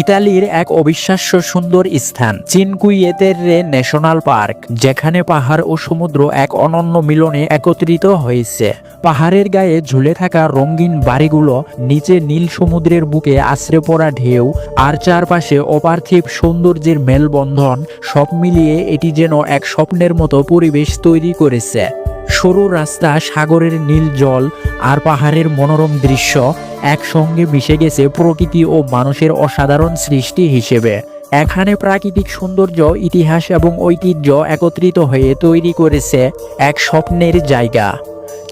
ইতালির এক অবিশ্বাস্য সুন্দর স্থান, চিনকুইয়েতেরে ন্যাশনাল পার্ক, যেখানে পাহাড় ও সমুদ্র এক অনন্য মিলনে একত্রিত হয়েছে। পাহাড়ের গায়ে ঝুলে থাকা রঙিন বাড়িগুলো, নিচে নীল সমুদ্রের বুকে আশ্রে পড়া ঢেউ, আর চারপাশে অপার্থিব সৌন্দর্যের মেলবন্ধন, সব মিলিয়ে এটি যেন এক স্বপ্নের মতো পরিবেশ তৈরি করেছে। সরু রাস্তা, সাগরের নীল জল আর পাহাড়ের মনোরম দৃশ্য একসঙ্গে মিশে গেছে প্রকৃতি ও মানুষের অসাধারণ সৃষ্টি হিসেবে। এখানে প্রাকৃতিক সৌন্দর্য, ইতিহাস এবং ঐতিহ্য একত্রিত হয়ে তৈরি করেছে এক স্বপ্নের জায়গা।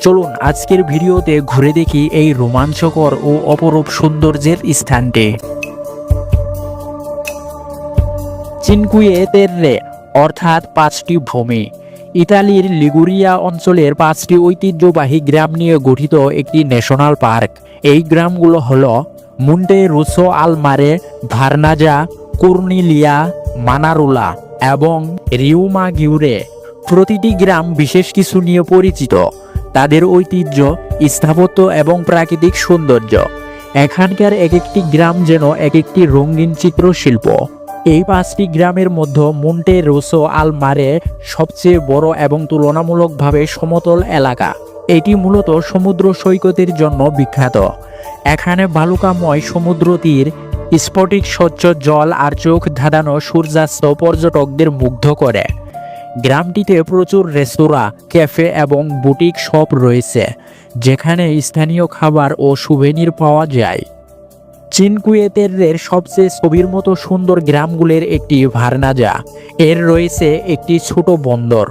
চলুন আজকের ভিডিওতে ঘুরে দেখি এই রোমাঞ্চকর ও অপরূপ সৌন্দর্যের স্থানটি। চিনকুয়ে তেররে অর্থাৎ পাঁচটি ভূমি। ইতালির লিগুরিয়া অঞ্চলের পাঁচটি ঐতিহ্যবাহী গ্রাম নিয়ে গঠিত একটি ন্যাশনাল পার্ক। এই গ্রামগুলো হলো মুন্টে রুসো আলমারে ভার্নাজা, কুর্নিলিয়া, মানারুলা এবং রিউমা গিউরে। প্রতিটি গ্রাম বিশেষ কিছু নিয়ে পরিচিত। তাদের ঐতিহ্য, স্থাপত্য এবং প্রাকৃতিক সৌন্দর্য। এখানকার এক একটি গ্রাম যেন এক একটি রঙিন চিত্রশিল্প। এই পাঁচটি গ্রামের মধ্যে মুন্টে রোসো আলমারে সবচেয়ে বড় এবং তুলনামূলকভাবে সমতল এলাকা। এটি মূলত সমুদ্র সৈকতের জন্য বিখ্যাত। এখানে বালুকাময় সমুদ্র তীর, স্ফটিক স্বচ্ছ জল আর চোখ ধাঁধানো সূর্যাস্ত পর্যটকদের মুগ্ধ করে। গ্রামটিতে প্রচুর রেস্তোরাঁ, ক্যাফে এবং বুটিক শপ রয়েছে, যেখানে স্থানীয় খাবার ও সুভেনির পাওয়া যায়। চিনকুয়েতের সবচেয়ে ছবির মতো সুন্দর গ্রামগুলির একটি ভারনাজা। এর রয়েছে একটি ছোট বন্দর,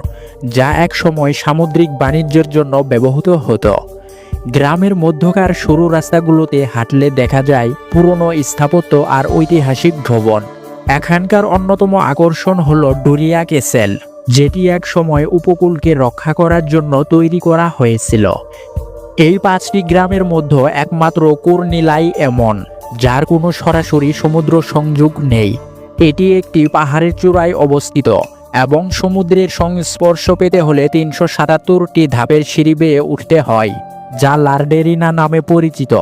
যা এক সময় সামুদ্রিক বাণিজ্যের জন্য ব্যবহৃত হতো। গ্রামের মধ্যকার সরু রাস্তাগুলোতে হাঁটলে দেখা যায় পুরনো স্থাপত্য আর ঐতিহাসিক ভবন। এখানকার অন্যতম আকর্ষণ হল ডুরিয়া কেসেল, যেটি এক সময় উপকূলকে রক্ষা করার জন্য তৈরি করা হয়েছিল। এই পাঁচটি গ্রামের মধ্যে একমাত্র কুর্নিলাই এমন। যার কোনো সরাসরি সমুদ্র সংযোগ নেই। এটি একটি পাহাড়ের চূড়ায় অবস্থিত এবং সমুদ্রের সংস্পর্শ পেতে হলে তিনশো সাতাত্তরটি ধাপের সিঁড়ি বেয়ে উঠতে হয়, যা লার্ডেরিনা নামে পরিচিত।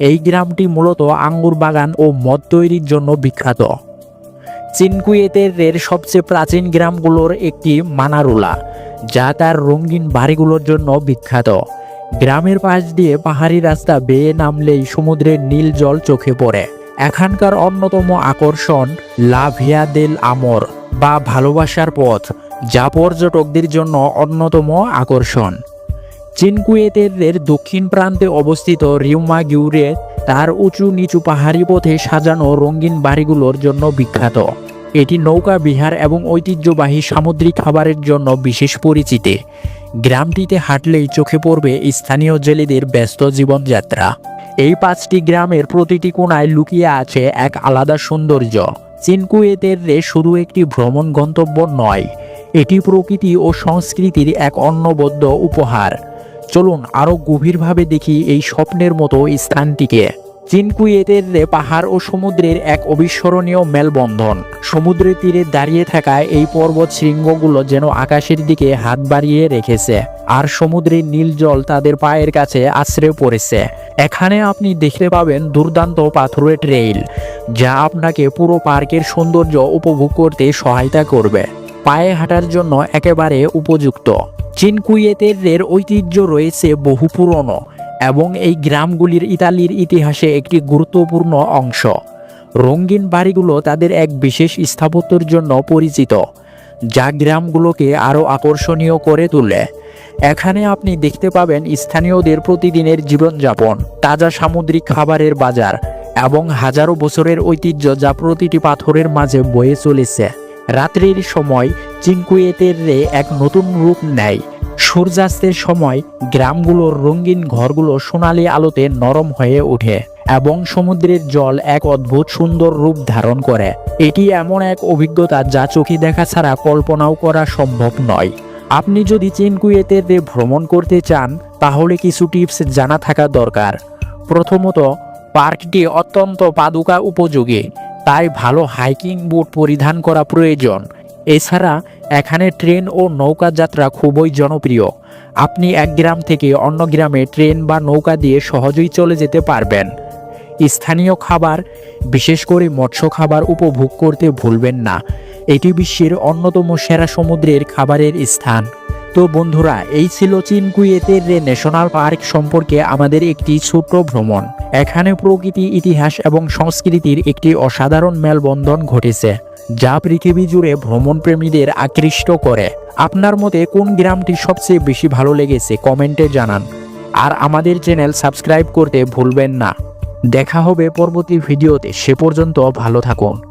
এই গ্রামটি মূলত আঙ্গুর বাগান ও মদ তৈরির জন্য বিখ্যাত। চিনকুয়েতের সবচেয়ে প্রাচীন গ্রামগুলোর একটি মানারুলা, যা তার রঙিন বাড়িগুলোর জন্য বিখ্যাত। গ্রামের পাশ দিয়ে পাহাড়ি রাস্তা বেয়ে নামলেই সমুদ্রের নীল জল চোখে পড়ে। এখানকার অন্যতম আকর্ষণ লা ভিয়া দেল আমর বা ভালোবাসার পথ, যা পর্যটকদের জন্য অন্যতম আকর্ষণ। চিনকুয়েতের দক্ষিণ প্রান্তে অবস্থিত রিউমা গিউরে তার উঁচু নিচু পাহাড়ি পথে সাজানো রঙিন বাড়িগুলোর জন্য বিখ্যাত। এটি নৌকা, বিহার এবং ঐতিহ্যবাহী সামুদ্রিক খাবারের জন্য বিশেষ পরিচিতি। গ্রামটিতে হাঁটলেই চোখে পড়বে স্থানীয় জেলেদের ব্যস্ত জীবনযাত্রা। এই পাঁচটি গ্রামের প্রতিটি কোণায় লুকিয়ে আছে এক আলাদা সৌন্দর্য। চিনকুয়েতের রে শুধু একটি ভ্রমণ গন্তব্য নয়, এটি প্রকৃতি ও সংস্কৃতির এক অন্নবদ্ধ উপহার। চলুন আরও গভীরভাবে দেখি এই স্বপ্নের মতো স্থানটিকে। চিনকুয়েতের পাহাড় ও সমুদ্রের এক অবিস্মরণীয় মেলবন্ধন। সমুদ্রের তীরে দাঁড়িয়ে থাকা এই পর্বত শৃঙ্গগুলো যেন আকাশের দিকে হাত বাড়িয়ে রেখেছে, আর সমুদ্রের নীল জল তাদের পায়ের কাছে আশ্রয় পড়েছে। এখানে আপনি দেখতে পাবেন দুর্দান্ত পাথরের ট্রেইল, যা আপনাকে পুরো পার্কের সৌন্দর্য উপভোগ করতে সহায়তা করবে। পায়ে হাঁটার জন্য একেবারে উপযুক্ত। চিনকুয়েতের ঐতিহ্য রয়েছে বহু পুরনো এবং এই গ্রামগুলির ইতালির ইতিহাসে একটি গুরুত্বপূর্ণ অংশ। রঙিন বাড়িগুলো তাদের এক বিশেষ স্থাপত্যের জন্য পরিচিত, যা গ্রামগুলোকে আরও আকর্ষণীয় করে তোলে। এখানে আপনি দেখতে পাবেন স্থানীয়দের প্রতিদিনের জীবনযাপন, তাজা সামুদ্রিক খাবারের বাজার এবং হাজারো বছরের ঐতিহ্য যা প্রতিটি পাথরের মাঝে বয়ে চলেছে। রাত্রির সময় চিনকুয়েতের রে এক নতুন রূপ নেয়। সূর্যাস্তের সময় গ্রামগুলোর রঙিন ঘরগুলো সোনালি আলোতে নরম হয়ে ওঠে এবং সমুদ্রের জল এক অদ্ভুত সুন্দর রূপ ধারণ করে। এটি এমন এক অভিজ্ঞতা যা চোখে দেখা ছাড়া কল্পনাও করা সম্ভব নয়। আপনি যদি চিনকুয়েতের রে ভ্রমণ করতে চান, তাহলে কিছু টিপস জানা থাকা দরকার। প্রথমত, পার্কটি অত্যন্ত পাদুকা উপযোগী, তাই ভালো হাইকিং বুট পরিধান করা প্রয়োজন। এছাড়া এখানে ট্রেন ও নৌকা যাত্রা খুবই জনপ্রিয়। আপনি এক গ্রাম থেকে অন্য গ্রামে ট্রেন বা নৌকা দিয়ে সহজেই চলে যেতে পারবেন। স্থানীয় খাবার, বিশেষ করে মৎস্য খাবার উপভোগ করতে ভুলবেন না। এটি বিশ্বের অন্যতম সেরা সমুদ্রের খাবারের স্থান। তো বন্ধুরা, এই ছিল চিনকুয়েতের ন্যাশনাল পার্ক সম্পর্কে আমাদের একটি ছোট্ট ভ্রমণ। এখানে প্রকৃতি, ইতিহাস এবং সংস্কৃতির একটি অসাধারণ মেলবন্ধন ঘটেছে। যা পৃথিবী জুড়ে ভ্রমণ প্রেমীদের আকৃষ্ট করে। আপনার মতে কোন গ্রামটি সবচেয়ে বেশি ভালো লেগেছে কমেন্টে জানান। আর আমাদের চ্যানেল সাবস্ক্রাইব করতে ভুলবেন না। দেখা হবে পরবর্তী ভিডিওতে, সে পর্যন্ত ভালো থাকুন।